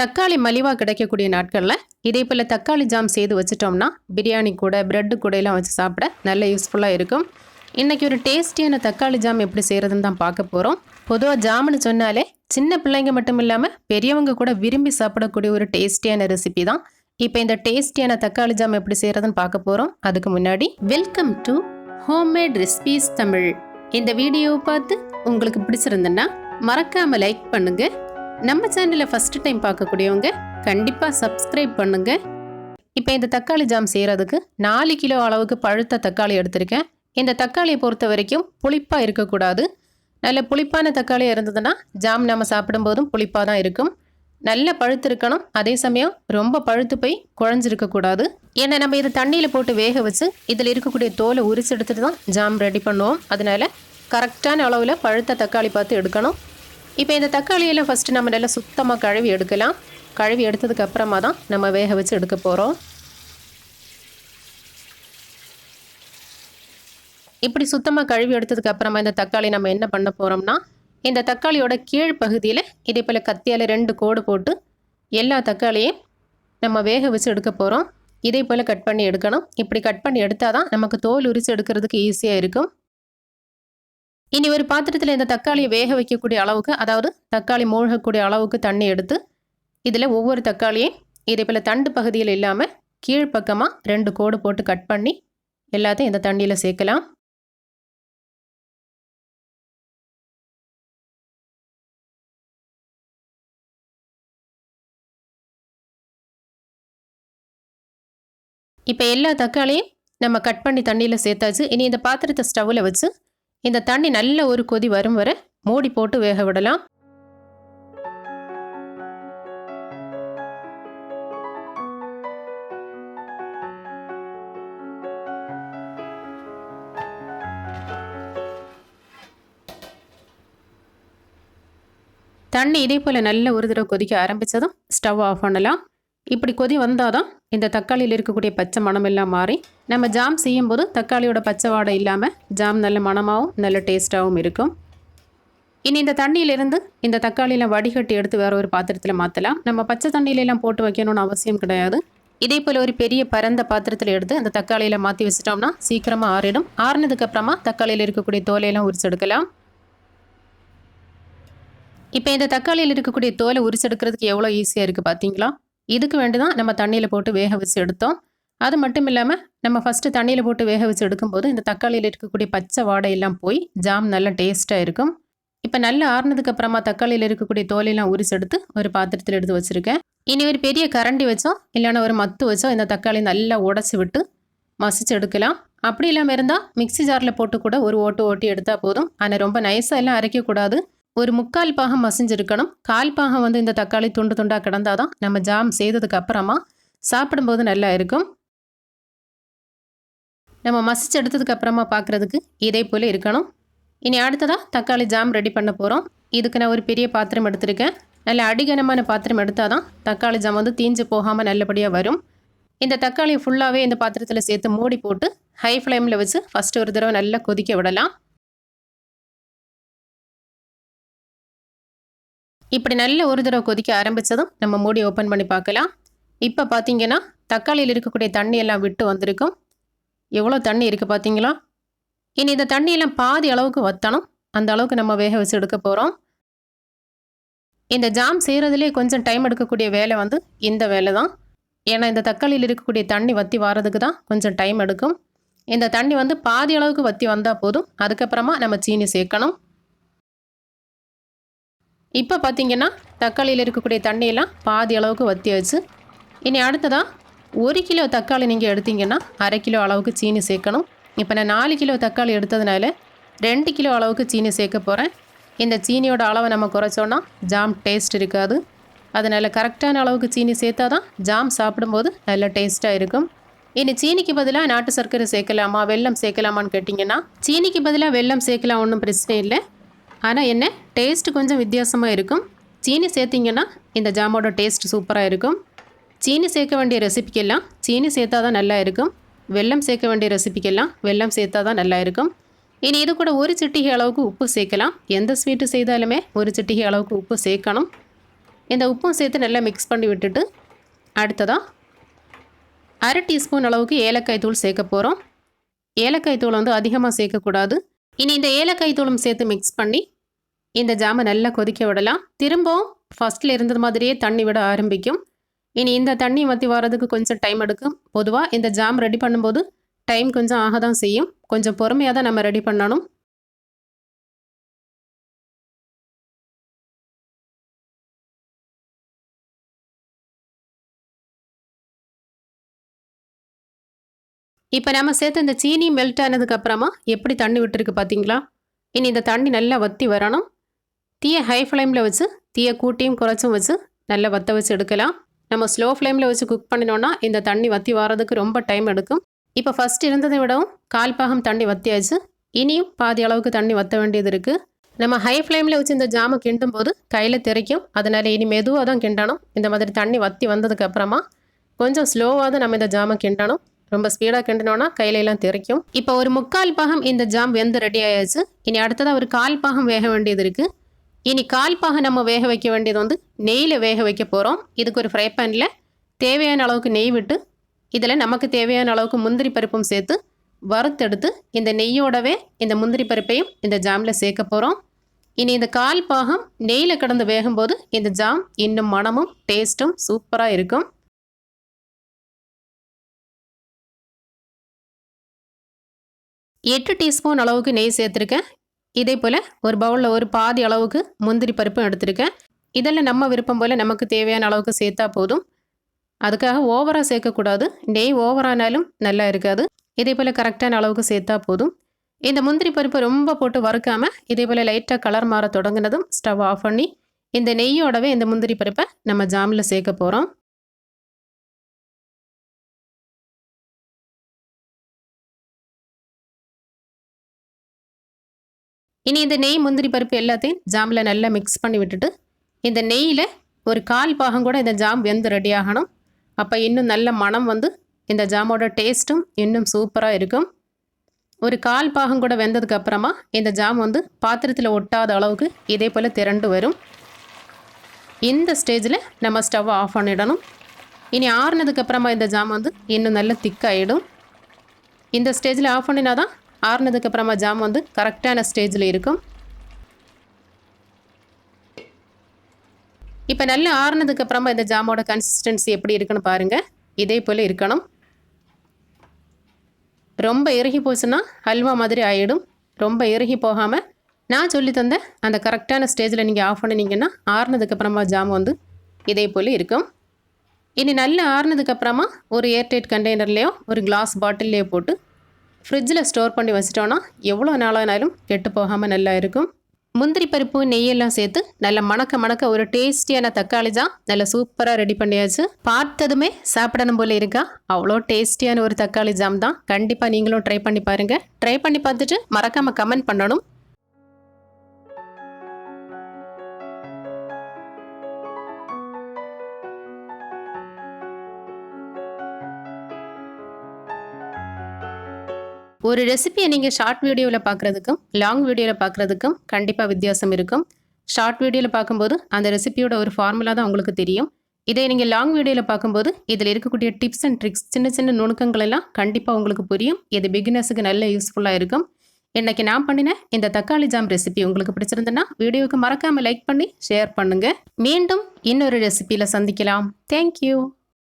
தக்காளி மலிவாக கிடைக்கக்கூடிய நாட்களில் இதே போல் தக்காளி ஜாம் செய்து வச்சிட்டோம்னா பிரியாணி கூட ப்ரெட்டு கூடையெல்லாம் வச்சு சாப்பிட நல்ல யூஸ்ஃபுல்லாக இருக்கும். இன்றைக்கி ஒரு டேஸ்டியான தக்காளி ஜாம் எப்படி செய்கிறதுன்னு தான் பார்க்க போகிறோம் பொதுவாக ஜாம்னு சொன்னாலே சின்ன பிள்ளைங்க மட்டும் இல்லாமல் பெரியவங்க கூட விரும்பி சாப்பிடக்கூடிய ஒரு டேஸ்டியான ரெசிபி தான். இப்போ இந்த டேஸ்டியான தக்காளி ஜாம் எப்படி செய்கிறதுன்னு பார்க்க போகிறோம் அதுக்கு முன்னாடி welcome to homemade recipes Tamil. இந்த வீடியோவை பார்த்து உங்களுக்கு பிடிச்சிருந்துன்னா மறக்காமல் லைக் பண்ணுங்கள் நம்ம சேனலை ஃபஸ்ட்டு டைம் பார்க்கக்கூடியவங்க கண்டிப்பாக சப்ஸ்கிரைப் பண்ணுங்கள் இப்போ இந்த தக்காளி ஜாம் செய்கிறதுக்கு நாலு கிலோ அளவுக்கு பழுத்த தக்காளி எடுத்திருக்கேன். இந்த தக்காளியை பொறுத்த வரைக்கும் புளிப்பாக இருக்கக்கூடாது. நல்ல புளிப்பான தக்காளி இருந்ததுன்னா ஜாம் நம்ம சாப்பிடும்போதும் புளிப்பாக தான் இருக்கும். நல்ல பழுத்து இருக்கணும். அதே சமயம் ரொம்ப பழுத்து போய் குழஞ்சிருக்கக்கூடாது ஏன்னா நம்ம இதை தண்ணியில் போட்டு வேக வச்சு இதில் இருக்கக்கூடிய தோலை உரிச்சு எடுத்துகிட்டு தான் ஜாம் ரெடி பண்ணுவோம். அதனால கரெக்டான அளவில் பழுத்த தக்காளி பார்த்து எடுக்கணும். இப்போ இந்த தக்காளியெல்லாம் ஃபஸ்ட்டு நம்ம நல்லா சுத்தமாக கழுவி எடுக்கலாம். கழுவி எடுத்ததுக்கு அப்புறமா தான் நம்ம வேக வச்சு எடுக்க போகிறோம் இப்படி சுத்தமாக கழுவி எடுத்ததுக்கு அப்புறமா இந்த தக்காளி நம்ம என்ன பண்ண போகிறோம்னா இந்த தக்காளியோட கீழ் பகுதியில் இதே போல் கத்தியால் ரெண்டு கோடு போட்டு எல்லா தக்காளியும் நம்ம வேக வச்சு எடுக்க போகிறோம் இதே போல் கட் பண்ணி எடுக்கணும். இப்படி கட் பண்ணி எடுத்தால் தான் நமக்கு தோல் உரிச்சு எடுக்கிறதுக்கு ஈஸியாக இருக்கும். இனி ஒரு பாத்திரத்தில் இந்த தக்காளியை வேக வைக்கக்கூடிய அளவுக்கு அதாவது தக்காளி மூழ்கக்கூடிய அளவுக்கு தண்ணி எடுத்து இதில் ஒவ்வொரு தக்காளியும் இதே போல் தண்டு பகுதியில் இல்லாமல் கீழ்ப்பக்கமாக ரெண்டு கோடு போட்டு கட் பண்ணி எல்லாத்தையும் இந்த தண்ணியில் சேர்க்கலாம். இப்போ எல்லா தக்காளியும் நம்ம கட் பண்ணி தண்ணியில் சேர்த்தாச்சு. இனி இந்த பாத்திரத்தை ஸ்டவ்வில் வச்சு இந்த தண்ணி நல்ல ஒரு கொதி வரும் வரை மூடி போட்டு வேக விடலாம். தண்ணி இதே போல் நல்ல ஒரு தடவை கொதிக்க ஆரம்பித்ததும் ஸ்டவ் ஆஃப் பண்ணலாம். இப்படி கொதி வந்தால் தான் இந்த தக்காளியில் இருக்கக்கூடிய பச்சை மணம் எல்லாம் மாறி நம்ம ஜாம் செய்யும்போது தக்காளியோட பச்சை வாடை இல்லாமல் ஜாம் நல்ல மணமாகவும் நல்ல டேஸ்ட்டாகவும் இருக்கும். இனி இந்த தண்ணியிலிருந்து இந்த தக்காளியெல்லாம் வடிகட்டி எடுத்து வேற ஒரு பாத்திரத்தில் மாற்றலாம் நம்ம பச்சை தண்ணியிலெல்லாம் போட்டு வைக்கணும்னு அவசியம் கிடையாது. இதே போல் ஒரு பெரிய பரந்த பாத்திரத்தில் எடுத்து அந்த தக்காளியில் மாற்றி வச்சிட்டோம்னா சீக்கிரமாக ஆறிடும். ஆறினதுக்கப்புறமா தக்காளியில் இருக்கக்கூடிய தோலையெல்லாம் உரிச்செடுக்கலாம். இப்போ இந்த தக்காளியில் இருக்கக்கூடிய தோலை உரிச்செடுக்கிறதுக்கு எவ்வளோ ஈஸியாக இருக்குது பார்த்தீங்களா இதுக்கு வேண்டி தான் நம்ம தண்ணியில் போட்டு வேக வச்சு எடுத்தோம். அது மட்டும் இல்லாமல் நம்ம ஃபஸ்ட்டு தண்ணியில் போட்டு வேக வச்சு எடுக்கும்போது இந்த தக்காளியில் இருக்கக்கூடிய பச்சை வாடையெல்லாம் போய் ஜாம் நல்லா டேஸ்ட்டாக இருக்கும். இப்போ நல்லா ஆறுனதுக்கு அப்புறமா தக்காளியில் இருக்கக்கூடிய தோலையெல்லாம் உரிச்சு எடுத்து ஒரு பாத்திரத்தில் எடுத்து வச்சுருக்கேன். இனி ஒரு பெரிய கரண்டி வச்சோம் இல்லைன்னா ஒரு மத்து வச்சோம் இந்த தக்காளி நல்லா உடச்சி விட்டு மசிச்சு எடுக்கலாம். அப்படி இல்லாமல் இருந்தால் மிக்ஸி ஜாரில் போட்டு கூட ஒரு ஓட்டு ஓட்டி எடுத்தால் போதும். ஆனால் ரொம்ப நைஸாக எல்லாம் அரைக்கக்கூடாது. ஒரு முக்கால் பாகம் மசிஞ்சிருக்கணும். கால் பாகம் வந்து இந்த தக்காளி துண்டு துண்டாக கிடந்தாதான் நம்ம ஜாம் செய்ததுக்கு அப்புறமா சாப்பிடும்போது நல்லா இருக்கும். நம்ம மசிச்சு எடுத்ததுக்கு அப்புறமா பார்க்குறதுக்கு இதே போல் இருக்கணும். இனி அடுத்ததாக தக்காளி ஜாம் ரெடி பண்ண போகிறோம் இதுக்கு நான் ஒரு பெரிய பாத்திரம் எடுத்திருக்கேன். நல்ல அடிகனமான பாத்திரம் எடுத்தால் தான் தக்காளி ஜாம் வந்து தீஞ்சு போகாமல் நல்லபடியாக வரும். இந்த தக்காளியை ஃபுல்லாகவே இந்த பாத்திரத்தில் சேர்த்து மூடி போட்டு ஹை ஃப்ளேமில் வச்சு ஃபஸ்ட்டு ஒரு தடவை நல்லா கொதிக்க விடலாம். இப்படி நல்ல ஒரு தடவை கொதிக்க ஆரம்பித்ததும் நம்ம மூடி ஓப்பன் பண்ணி பார்க்கலாம். இப்போ பார்த்தீங்கன்னா தக்காளியில் இருக்கக்கூடிய தண்ணி எல்லாம் விட்டு வந்திருக்கும். எவ்வளோ தண்ணி இருக்குது பார்த்தீங்களா இனி இந்த தண்ணியெல்லாம் பாதி அளவுக்கு வத்தணும். அந்த அளவுக்கு நம்ம வேக வச்சு எடுக்க போகிறோம் இந்த ஜாம் செய்கிறதுலே கொஞ்சம் டைம் எடுக்கக்கூடிய வேலை வந்து இந்த வேலை தான். ஏன்னா இந்த தக்காளியில் இருக்கக்கூடிய தண்ணி வற்றி வாரதுக்கு தான் கொஞ்சம் டைம் எடுக்கும். இந்த தண்ணி வந்து பாதி அளவுக்கு வற்றி வந்தால் போதும். அதுக்கப்புறமா நம்ம சீனி சேர்க்கணும். இப்போ பார்த்தீங்கன்னா தக்காளியில் இருக்கக்கூடிய தண்ணியெல்லாம் பாதி அளவுக்கு வற்றியாச்சு இனி அடுத்ததாக ஒரு கிலோ தக்காளி நீங்கள் எடுத்தீங்கன்னா அரை கிலோ அளவுக்கு சீனி சேர்க்கணும். இப்போ நான் நாலு கிலோ தக்காளி எடுத்ததுனால ரெண்டு கிலோ அளவுக்கு சீனி சேர்க்க போகிறேன் இந்த சீனியோட அளவை நம்ம குறைச்சோன்னா ஜாம் டேஸ்ட் இருக்காது. அதனால் கரெக்டான அளவுக்கு சீனி சேர்த்தா தான் ஜாம் சாப்பிடும்போது நல்ல டேஸ்ட்டாக இருக்கும். இனி சீனிக்கு பதிலாக நாட்டு சர்க்கரை சேர்க்கலாமா வெல்லம் சேர்க்கலாமான்னு கேட்டிங்கன்னா சீனிக்கு பதிலாக வெல்லம் சேர்க்கலாம் ஒன்றும் பிரச்சனை இல்லை. ஆனால் என்ன? டேஸ்ட்டு கொஞ்சம் வித்தியாசமாக இருக்கும். சீனி சேர்த்திங்கன்னா இந்த ஜாமோட டேஸ்ட் சூப்பராக இருக்கும். சீனி சேர்க்க வேண்டிய ரெசிபிக்கெல்லாம் சீனி சேர்த்தா தான் நல்லா இருக்கும். வெல்லம் சேர்க்க வேண்டிய ரெசிபிக்கெல்லாம் வெல்லம் சேர்த்தா தான் நல்லா இருக்கும். இனி இது கூட ஒரு சிட்டிகை அளவுக்கு உப்பு சேர்க்கலாம். எந்த ஸ்வீட்டு செய்தாலுமே ஒரு சிட்டிகை அளவுக்கு உப்பு சேர்க்கணும். இந்த உப்பும் சேர்த்து நல்லா மிக்ஸ் பண்ணி விட்டுட்டு அடுத்ததாக அரை டீஸ்பூன் அளவுக்கு ஏலக்காய் தூள் சேர்க்க போகிறோம் ஏலக்காய் தூள் வந்து அதிகமாக சேர்க்கக்கூடாது இனி இந்த ஏலக்காய் தூளும் சேர்த்து மிக்ஸ் பண்ணி இந்த ஜாமை நல்லா கொதிக்க விடலாம். திரும்பவும் ஃபஸ்ட்டில் இருந்தது மாதிரியே தண்ணி விட ஆரம்பிக்கும். இனி இந்த தண்ணி வற்றி வர்றதுக்கு கொஞ்சம் டைம் எடுக்கும். பொதுவாக இந்த ஜாம் ரெடி பண்ணும்போது டைம் கொஞ்சம் ஆக தான் செய்யும். கொஞ்சம் பொறுமையாக தான் நம்ம ரெடி பண்ணணும். இப்போ நம்ம சேர்த்து இந்த சீனி மெல்ட் ஆனதுக்கு அப்புறமா எப்படி தண்ணி விட்டுருக்கு பார்த்தீங்களா இனி இந்த தண்ணி நல்லா வற்றி வரணும். தீயை ஹை ஃப்ளேமில் வச்சு தீயை கூட்டியும் குறைச்சும் வச்சு நல்லா வற்ற வச்சு எடுக்கலாம். நம்ம ஸ்லோ ஃப்ளேமில் வச்சு குக் பண்ணினோன்னா இந்த தண்ணி வற்றி வரதுக்கு ரொம்ப டைம் எடுக்கும். இப்போ ஃபஸ்ட் இருந்ததை விடவும் கால் பாகம் தண்ணி வற்றியாச்சு இனியும் பாதி அளவுக்கு தண்ணி வற்ற வேண்டியது இருக்குது நம்ம ஹை ஃப்ளேமில் வச்சு இந்த ஜாமை கிண்டும் போது கையில் தெரிக்கும். அதனால் இனி மெதுவாக தான் கிண்டணும். இந்த மாதிரி தண்ணி வற்றி வந்ததுக்கு அப்புறமா கொஞ்சம் ஸ்லோவாக தான் நம்ம இந்த ஜாமை கிண்டணும். ரொம்ப ஸ்பீடாக கிண்டினோன்னா கையிலெல்லாம் தெரிக்கும். இப்போ ஒரு முக்கால் பாகம் இந்த ஜாம் வெந்து ரெடி ஆயாச்சு. இனி அடுத்ததாக ஒரு கால் பாகம் வேக வேண்டியது இருக்குது இனி கால் பாகம் நம்ம வேக வைக்க வேண்டியது வந்து நெய்யில் வேக வைக்க போகிறோம் இதுக்கு ஒரு ஃப்ரை பேனில் தேவையான அளவுக்கு நெய் விட்டு இதில் நமக்கு தேவையான அளவுக்கு முந்திரி பருப்பும் சேர்த்து வறுத்தெடுத்து இந்த நெய்யோடவே இந்த முந்திரி பருப்பையும் இந்த ஜாமில் சேர்க்க போகிறோம் இனி இந்த கால் பாகம் நெய்யில் கடந்து வேகும்போது இந்த ஜாம் இன்னும் மணமும் டேஸ்ட்டும் சூப்பராக இருக்கும். எட்டு டீஸ்பூன் அளவுக்கு நெய் சேர்த்துருக்கேன். இதே போல் ஒரு பவுலில் ஒரு பாதி அளவுக்கு முந்திரி பருப்பும் எடுத்திருக்கேன். இதெல்லாம் நம்ம விருப்பம் போல் நமக்கு தேவையான அளவுக்கு சேர்த்தா போதும். அதுக்காக ஓவராக சேர்க்கக்கூடாது நெய் ஓவரானாலும் நல்லா இருக்காது. இதே போல் கரெக்டான அளவுக்கு சேர்த்தா போதும். இந்த முந்திரி பருப்பு ரொம்ப போட்டு வறுக்காமல் இதே போல் லைட்டாக கலர் மாற தொடங்கினதும் ஸ்டவ் ஆஃப் பண்ணி இந்த நெய்யோடவே இந்த முந்திரி பருப்பை நம்ம ஜாமில் சேர்க்க போகிறோம் இனி இந்த நெய் முந்திரி பருப்பு எல்லாத்தையும் ஜாமில் நல்லா மிக்ஸ் பண்ணி விட்டுட்டு இந்த நெய்யில் ஒரு கால் பாகம் கூட இந்த ஜாம் வெந்து ரெடி ஆகணும். அப்போ இன்னும் நல்ல மனம் வந்து இந்த ஜாமோட டேஸ்ட்டும் இன்னும் சூப்பராக இருக்கும். ஒரு கால் பாகம் கூட வெந்ததுக்கு அப்புறமா இந்த ஜாம் வந்து பாத்திரத்தில் ஒட்டாத அளவுக்கு இதே போல் திரண்டு வரும். இந்த ஸ்டேஜில் நம்ம ஸ்டவ் ஆஃப் பண்ணிடணும். இனி ஆறுனதுக்கப்புறமா இந்த ஜாம் வந்து இன்னும் நல்ல திக்காயிடும் இந்த ஸ்டேஜில் ஆஃப் பண்ணினா தான் ஆறுனதுக்கு அப்புறமா ஜாம் வந்து கரெக்டான ஸ்டேஜில் இருக்கும். இப்போ நல்லா ஆறுனதுக்கு அப்புறமா இந்த ஜாமோட கன்சிஸ்டன்சி எப்படி இருக்குன்னு பாருங்கள் இதே போல் இருக்கணும். ரொம்ப இறுகி போச்சுன்னா ஹல்வா மாதிரி ஆகிடும் ரொம்ப இறுகி போகாமல் நான் சொல்லி தந்த அந்த கரெக்டான ஸ்டேஜில் நீங்கள் ஆஃப் பண்ணினீங்கன்னா ஆறுனதுக்கப்புறமா ஜாம் வந்து இதே போல் இருக்கும். இனி நல்லா ஆறுனதுக்கப்புறமா ஒரு ஏர்டைட் கண்டெய்னர்லேயோ ஒரு கிளாஸ் பாட்டில்லையோ போட்டு ஃப்ரிட்ஜில் ஸ்டோர் பண்ணி வச்சிட்டோன்னா எவ்வளோ நாளானாலும் கெட்டு போகாமல் நல்லா இருக்கும். முந்திரி பருப்பு நெய்யெல்லாம் சேர்த்து நல்லா மணக்க மணக்க ஒரு டேஸ்டியான தக்காளி தான் நல்லா சூப்பராக ரெடி பண்ணியாச்சு. பார்த்ததுமே சாப்பிடணும் போல இருக்கா? அவ்வளோ டேஸ்டியான ஒரு தக்காளி ஜாம் தான். கண்டிப்பாக நீங்களும் ட்ரை பண்ணி பாருங்கள் ட்ரை பண்ணி பார்த்துட்டு மறக்காமல் கமெண்ட் பண்ணணும். ஒரு ரெசிபியை நீங்கள் ஷார்ட் வீடியோவில் பார்க்குறதுக்கும் லாங் வீடியோவில் பார்க்குறதுக்கும் கண்டிப்பாக வித்தியாசம் இருக்கும். ஷார்ட் வீடியோவில் பார்க்கும்போது அந்த ரெசிபியோட ஒரு ஃபார்முலா தான் உங்களுக்கு தெரியும். இதே நீங்கள் லாங் வீடியோவில் பார்க்கும்போது இதில் இருக்கக்கூடிய டிப்ஸ் அண்ட் ட்ரிக்ஸ் சின்ன சின்ன நுணுக்கங்கள் எல்லாம் கண்டிப்பாக உங்களுக்கு புரியும். இது பிகினர்ஸுக்கு நல்ல யூஸ்ஃபுல்லாக இருக்கும். இன்றைக்கி நான் பண்ணின இந்த தக்காளி ஜாம் ரெசிபி உங்களுக்கு பிடிச்சிருந்தேன்னா வீடியோவுக்கு மறக்காமல் லைக் பண்ணி ஷேர் பண்ணுங்கள் மீண்டும் இன்னொரு ரெசிபியில் சந்திக்கலாம். தேங்க்யூ